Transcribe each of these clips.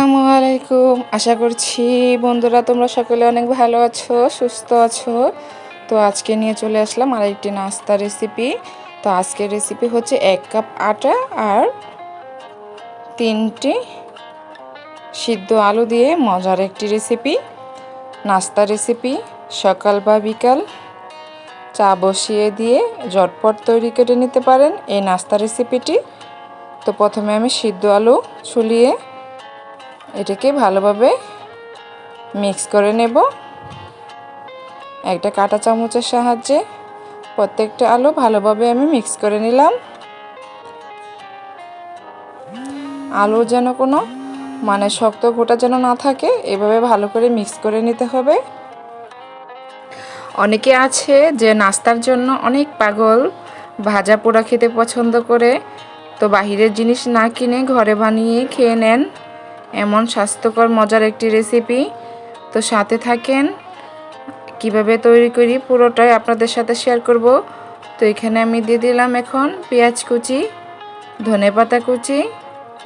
আসসালামু আলাইকুম। আশা করছি বন্ধুরা তোমরা সকলে অনেক ভালো আছো, সুস্থ আছো। তো আজকে নিয়ে চলে আসলাম আরেকটি নাস্তা রেসিপি তো আজকের রেসিপি হচ্ছে এক কাপ আটা আর তিনটি সিদ্ধ আলু দিয়ে মজার একটি রেসিপি নাস্তা রেসিপি সকাল বা বিকাল চা বসিয়ে দিয়ে ঝটপট তৈরি করে নিতে পারেন এই নাস্তা রেসিপিটি তো প্রথমে আমি সিদ্ধ আলু ছুলিয়ে এটাকে ভালোভাবে মিক্স করে নেব। একটা কাঁটা চামচের সাহায্যে প্রত্যেকটা আলু ভালোভাবে আমি মিক্স করে নিলাম। আলু যেন কোনো মানে শক্ত ঘোটা যেন না থাকে, এভাবে ভালো করে মিক্স করে নিতে হবে। অনেকে আছে যে নাস্তার জন্য অনেক পাগল, ভাজা পোড়া খেতে পছন্দ করে, তো বাহিরের জিনিস না কিনে ঘরে বানিয়ে খেয়ে নেন। এমন স্বাস্থ্যকর, মজার একটি রেসিপি তো সাথে থাকেন, কীভাবে তৈরি করি পুরোটাই আপনাদের সাথে শেয়ার করব। তো এখানে আমি দিয়ে দিলাম এখন পেঁয়াজ কুচি, ধনে পাতা কুচি,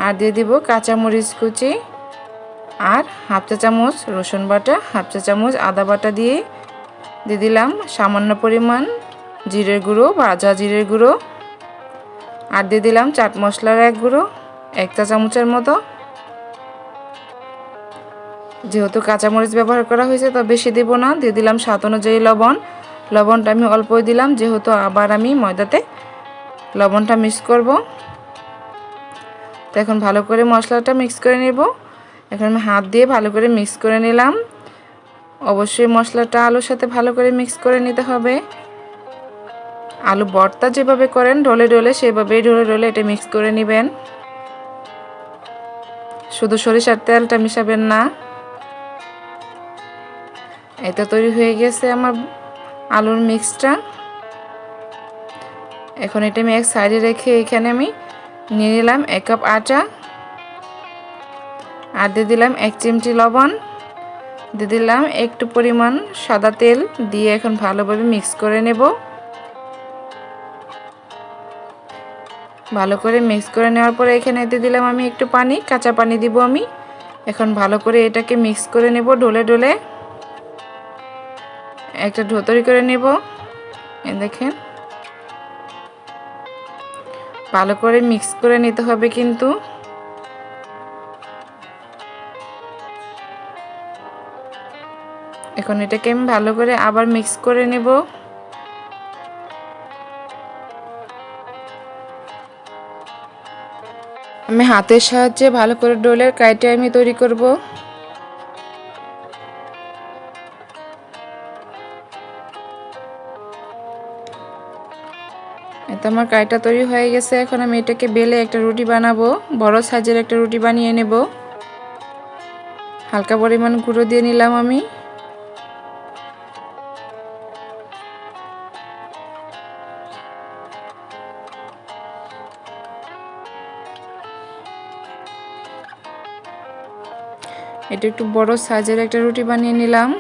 আর দিয়ে দিব কাঁচামরিচ কুচি, আর হাফ চা চামচ রসুন বাটা, হাফ চা চামচ আদা বাটা দিয়ে দিয়ে দিলাম সামান্য পরিমাণ জিরের গুঁড়ো, ভাজা জিরের গুঁড়ো। আর দিয়ে দিলাম চাট মশলার এক গুঁড়ো, এক চা চামচের মতো। যেহেতু কাঁচামরিচ ব্যবহার করা হয়েছে, তো বেশি দেব না। দিয়ে দিলাম স্বাদ অনুযায়ী লবণ। লবণটা আমি অল্পই দিলাম, যেহেতু আবার আমি ময়দাতে লবণটা মিক্স করব। তো এখন ভালো করে মশলাটা মিক্স করে নেব। এখন আমি হাত দিয়ে ভালো করে মিক্স করে নিলাম। অবশ্যই মশলাটা আলুর সাথে ভালো করে মিক্স করে নিতে হবে। আলু ভর্তা যেভাবে করেন, ডলে ডলে সেভাবেই ডলে ডলে এটা মিক্স করে নেবেন। শুধু সরিষার তেলটা মিশাবেন না। এটা তৈরি হয়ে গেছে আমার আলুর মিক্সটা এখন এটা আমি এক সাইডে রেখে এখানে আমি নিয়ে নিলাম এক কাপ আটা। আর দিয়ে দিলাম এক চিমটি লবণ। দিয়ে দিলাম একটু পরিমাণ সাদা তেল দিয়ে এখন ভালোভাবে মিক্স করে নেব। ভালো করে মিক্স করে নেওয়ার পরে এখানে দিয়ে দিলাম আমি একটু পানি, কাঁচা পানি দিব আমি। এখন ভালো করে এটাকে মিক্স করে নেব ডলে ডলে। একটা ঢো তৈরি করে নেব। দেখেন। ভালো করে মিক্স করে নিতে হবে কিন্তু। এখন এটাকে আমি ভালো করে আবার মিক্স করে নেব। আমি হাতের সাহায্যে ভালো করে ডোলের কাইটে আমি তৈরি করব। এতে আমার কাইটা তৈরি হয়ে গেছে। এখন আমি এটাকে বেলে একটা রুটি বানাবো। বড় সাইজের একটা রুটি বানিয়ে নেব। হালকা পরিমাণ গুঁড়ো দিয়ে নিলাম আমি। এটা একটু বড় সাইজের একটা রুটি বানিয়ে নিলাম।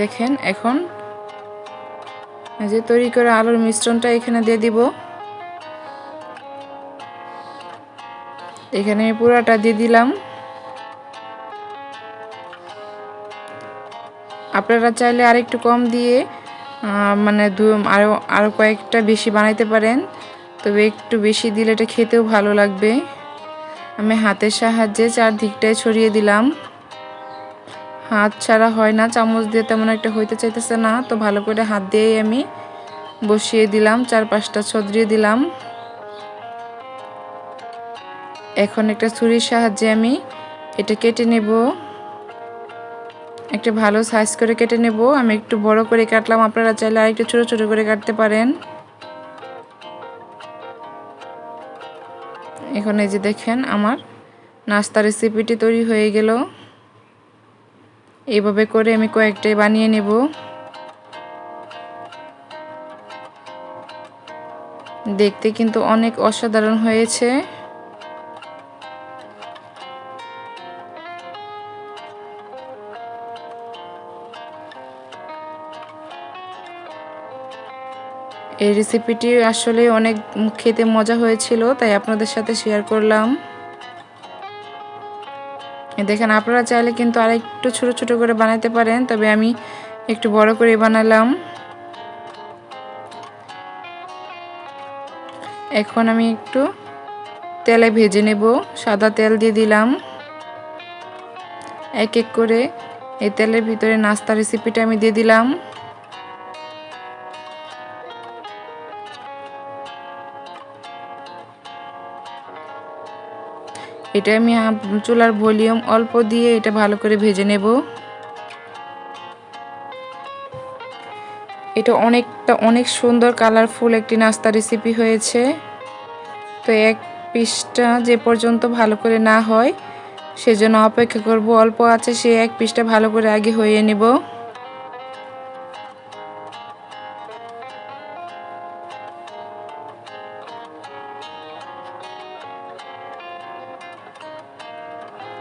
দেখেন, এখন যে তৈরি করে আলুর মিশ্রণটা এখানে দিয়ে দিব। এখানে পুরাটা দিয়ে দিলাম। আপনারা চাইলে আরেকটু কম দিয়ে মানে দু আরও আরও কয়েকটা বেশি বানাইতে পারেন। তবে একটু বেশি দিলে এটা খেতেও ভালো লাগবে। আমি হাতের সাহায্যে চারদিকটায় ছড়িয়ে দিলাম। হাত ছাড়া হয় না, চামচ দিয়ে তেমন একটা হইতে চাইতেছে না। তো ভালো করে হাত দিয়েই আমি বসিয়ে দিলাম চার পাঁচটা ছদ্রিয়ে দিলাম। এখন একটা ছুরির সাহায্যে আমি এটা কেটে নেব। একটা ভালো সাইজ করে কেটে নেব। আমি একটু বড় করে কাটলাম, আপনারা চাইলে আর একটু ছোটো ছোটো করে কাটতে পারেন। এখন এই যে দেখেন, আমার নাস্তা রেসিপিটি তৈরি হয়ে গেল। এইভাবে করে আমি কয়েকটাই বানিয়ে নেব। দেখতে কিন্তু অনেক অসাধারণ হয়েছে। এই রেসিপিটি আসলে অনেক খেতে মজা হয়েছিল, তাই আপনাদের সাথে শেয়ার করলাম। দেখেন, আপনারা চাইলে কিন্তু আর একটু ছোটো ছোটো করে বানাতে পারেন, তবে আমি একটু বড় করে বানালাম। এখন আমি একটু তেলে ভেজে নেব, সাদা তেল দিয়ে দিলাম। এক এক করে এই তেলের ভিতরে নাস্তা রেসিপিটা আমি দিয়ে দিলাম। এটা আমি চুলার ভলিউম অল্প দিয়ে এটা ভালো করে ভেজে নেব। এটা অনেকটা, অনেক সুন্দর কালারফুল একটি নাস্তা রেসিপি হয়েছে। তো এক পিসটা যে পর্যন্ত ভালো করে না হয়, সেজন্য অপেক্ষা করব। অল্প আছে, সে এক পিসটা ভালো করে আগে হয়ে নেব।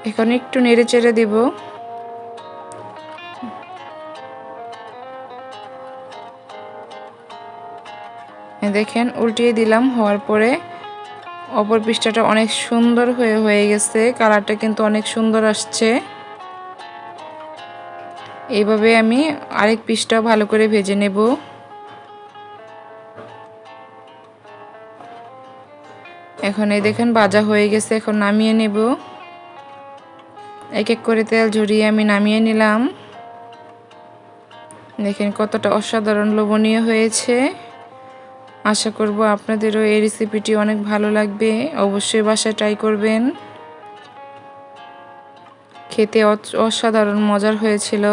এখন একটু নেড়ে চেড়ে দেব। দেখেন, উল্টিয়ে দিলাম, হওয়ার পরে অপর পৃষ্ঠাটা অনেক সুন্দর হয়ে হয়ে গেছে। কালারটা কিন্তু অনেক সুন্দর আসছে। এইভাবে আমি আরেক পিসটাও ভালো করে ভেজে নেব। এখন এই দেখেন, ভাজা হয়ে গেছে, এখন নামিয়ে নেব। এক এক করে তেল ঝরিয়ে আমি নামিয়ে নিলাম। দেখেন কতটা অসাধারণ লোভনীয় হয়েছে। আশা করব আপনাদেরও এই রেসিপিটি অনেক ভালো লাগবে। অবশ্যই বাসায় ট্রাই করবেন। খেতে অসাধারণ মজার হয়েছিল।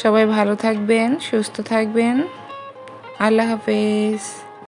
সবাই ভালো থাকবেন, সুস্থ থাকবেন। আল্লাহ হাফেজ।